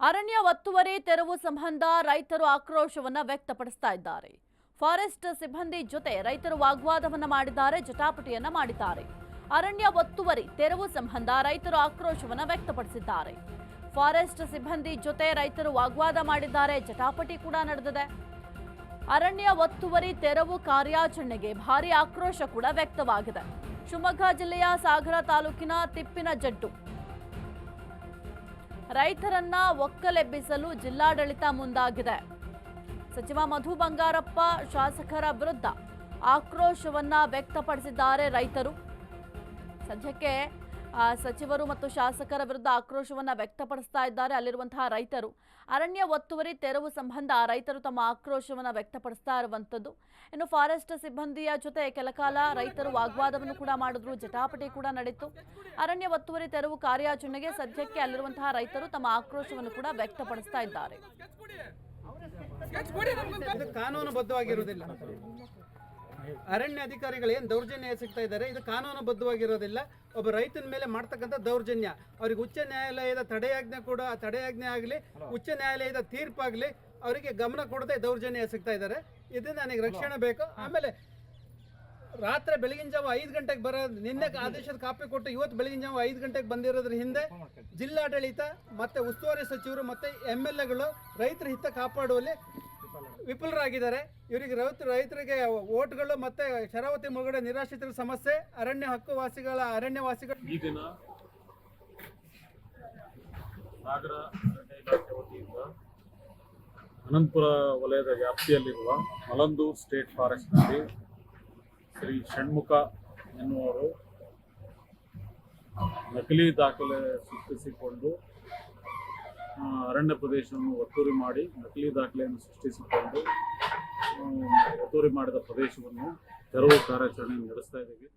ಅರಣ್ಯ ಒತ್ತುವರಿ ತೆರವು ಸಂಬಂಧ ರೈತರು ಆಕ್ರೋಶವನ್ನ ವ್ಯಕ್ತಪಡಿಸ್ತಾ ಇದ್ದಾರೆ. ಫಾರೆಸ್ಟ್ ಸಿಬ್ಬಂದಿ ಜೊತೆ ರೈತರು ವಾಗ್ವಾದವನ್ನು ಮಾಡಿದ್ದಾರೆ, ಜಟಾಪಟಿಯನ್ನ ಮಾಡಿದ್ದಾರೆ. ಅರಣ್ಯ ಒತ್ತುವರಿ ತೆರವು ಸಂಬಂಧ ರೈತರು ಆಕ್ರೋಶವನ್ನ ವ್ಯಕ್ತಪಡಿಸಿದ್ದಾರೆ. ಫಾರೆಸ್ಟ್ ಸಿಬ್ಬಂದಿ ಜೊತೆ ರೈತರು ವಾಗ್ವಾದ ಮಾಡಿದ್ದಾರೆ, ಜಟಾಪಟಿ ಕೂಡ ನಡೆದಿದೆ. ಅರಣ್ಯ ಒತ್ತುವರಿ ತೆರವು ಕಾರ್ಯಾಚರಣೆಗೆ ಭಾರಿ ಆಕ್ರೋಶ ಕೂಡ ವ್ಯಕ್ತವಾಗಿದೆ. ಶಿವಮೊಗ್ಗ ಜಿಲ್ಲೆಯ ಸಾಗರ ತಾಲೂಕಿನ ತಿಪ್ಪಿನ ಜಡ್ಡು ರೈತರನ್ನ ಒಕ್ಕಲೆಬ್ಬಿಸಲು ಜಿಲ್ಲಾಡಳಿತ ಮುಂದಾಗಿದೆ. ಸಚಿವ ಮಧು ಬಂಗಾರಪ್ಪ ಶಾಸಕರ ವಿರುದ್ಧ ಆಕ್ರೋಶವನ್ನ ವ್ಯಕ್ತಪಡಿಸಿದ್ದಾರೆ ರೈತರು. ಸದ್ಯಕ್ಕೆ ಸಚಿವರು ಮತ್ತು ಶಾಸಕರ ವಿರುದ್ಧ ಆಕ್ರೋಶವನ್ನು ವ್ಯಕ್ತಪಡಿಸ್ತಾ ಇದ್ದಾರೆ ಅಲ್ಲಿರುವಂತಹ ರೈತರು. ಅರಣ್ಯ ಒತ್ತುವರಿ ತೆರವು ಸಂಬಂಧ ರೈತರು ತಮ್ಮ ಆಕ್ರೋಶವನ್ನು ವ್ಯಕ್ತಪಡಿಸ್ತಾ ಇರುವಂಥದ್ದು. ಇನ್ನು ಫಾರೆಸ್ಟ್ ಸಿಬ್ಬಂದಿಯ ಜೊತೆ ಕೆಲಕಾಲ ರೈತರು ವಾಗ್ವಾದವನ್ನು ಕೂಡ ಮಾಡಿದ್ರು, ಜಟಾಪಟಿ ಕೂಡ ನಡೆಯಿತು ಅರಣ್ಯ ಒತ್ತುವರಿ ತೆರವು ಕಾರ್ಯಾಚರಣೆಗೆ ಸದ್ಯಕ್ಕೆ ಅಲ್ಲಿರುವಂತಹ ರೈತರು ತಮ್ಮ ಆಕ್ರೋಶವನ್ನು ಕೂಡ ವ್ಯಕ್ತಪಡಿಸ್ತಾ ಇದ್ದಾರೆ. ಇದು ಕಾನೂನುಬದ್ಧವಾಗಿರುವುದಿಲ್ಲ. ಅರಣ್ಯ ಅಧಿಕಾರಿಗಳು ಏನು ದೌರ್ಜನ್ಯ ಎಸಗ್ತಾ ಇದ್ದಾರೆ? ಇದು ಕಾನೂನುಬದ್ಧವಾಗಿರೋದಿಲ್ಲ. ಒಬ್ಬ ರೈತನ ಮೇಲೆ ಮಾಡ್ತಕ್ಕಂಥ ದೌರ್ಜನ್ಯ. ಅವ್ರಿಗೆ ಉಚ್ಚ ನ್ಯಾಯಾಲಯದ ತಡೆಯಾಜ್ಞೆ ಕೂಡ ತಡೆಯಾಜ್ಞೆ ಆಗಲಿ ಉಚ್ಚ ನ್ಯಾಯಾಲಯದ ತೀರ್ಪಾಗಲಿ ಅವರಿಗೆ ಗಮನ ಕೊಡದೆ ದೌರ್ಜನ್ಯ ಎಸಗ್ತಾ ಇದ್ದಾರೆ. ಇದು ನನಗೆ ರಕ್ಷಣೆ ಬೇಕು. ಆಮೇಲೆ ರಾತ್ರಿ ಬೆಳಗಿನ ಜಾವ ಐದು ಗಂಟೆಗೆ ಬರೋ ನಿನ್ನೆ ಆದೇಶದ ಕಾಪಿ ಕೊಟ್ಟು ಇವತ್ತು ಬೆಳಗಿನ ಜಾವ ಐದು ಗಂಟೆಗೆ ಬಂದಿರೋದ್ರ ಹಿಂದೆ ಜಿಲ್ಲಾಡಳಿತ ಮತ್ತೆ ಉಸ್ತುವಾರಿ ಸಚಿವರು ಮತ್ತೆ ಎಂ ಎಲ್ ಎಗಳು ರೈತರ ಹಿತ ಕಾಪಾಡುವಲ್ಲಿ ವಿಫಲರಾಗಿದ್ದಾರೆ. ಇವರಿಗೆ ರೈತ, ರೈತರಿಗೆ ಓಟ್ಗಳು ಮತ್ತೆ ಶರಾವತಿ ಮುಳುಗಡೆ ನಿರಾಶ್ರಿತರ ಸಮಸ್ಯೆ, ಅರಣ್ಯ ಹಕ್ಕುವಾಸಿಗಳ, ಅರಣ್ಯವಾಸಿಗಳ ಈ ದಿನ ಸಾಗರ ಅರಣ್ಯ ಇಲಾಖೆ ವತಿಯಿಂದ ಅನಂತಪುರ ವಲಯದ ವ್ಯಾಪ್ತಿಯಲ್ಲಿರುವ ಮಲಂದೂರ್ ಸ್ಟೇಟ್ ಫಾರೆಸ್ಟ್ನಲ್ಲಿ ಶ್ರೀ ಷಣ್ಮುಖ ಎನ್ನುವರು ನಕಲಿ ದಾಖಲೆ ಸೃಷ್ಟಿಸಿಕೊಂಡು ಅರಣ್ಯ ಪ್ರದೇಶವನ್ನು ಒತ್ತುವರಿ ಮಾಡಿ ನಕಲಿ ದಾಖಲೆಯನ್ನು ಸೃಷ್ಟಿಸಿಕೊಂಡು ಒತ್ತುವರಿ ಮಾಡಿದ ಪ್ರದೇಶವನ್ನು ತೆರವು ಕಾರ್ಯಾಚರಣೆ ನಡೆಸ್ತಾ ಇದ್ದೀವಿ.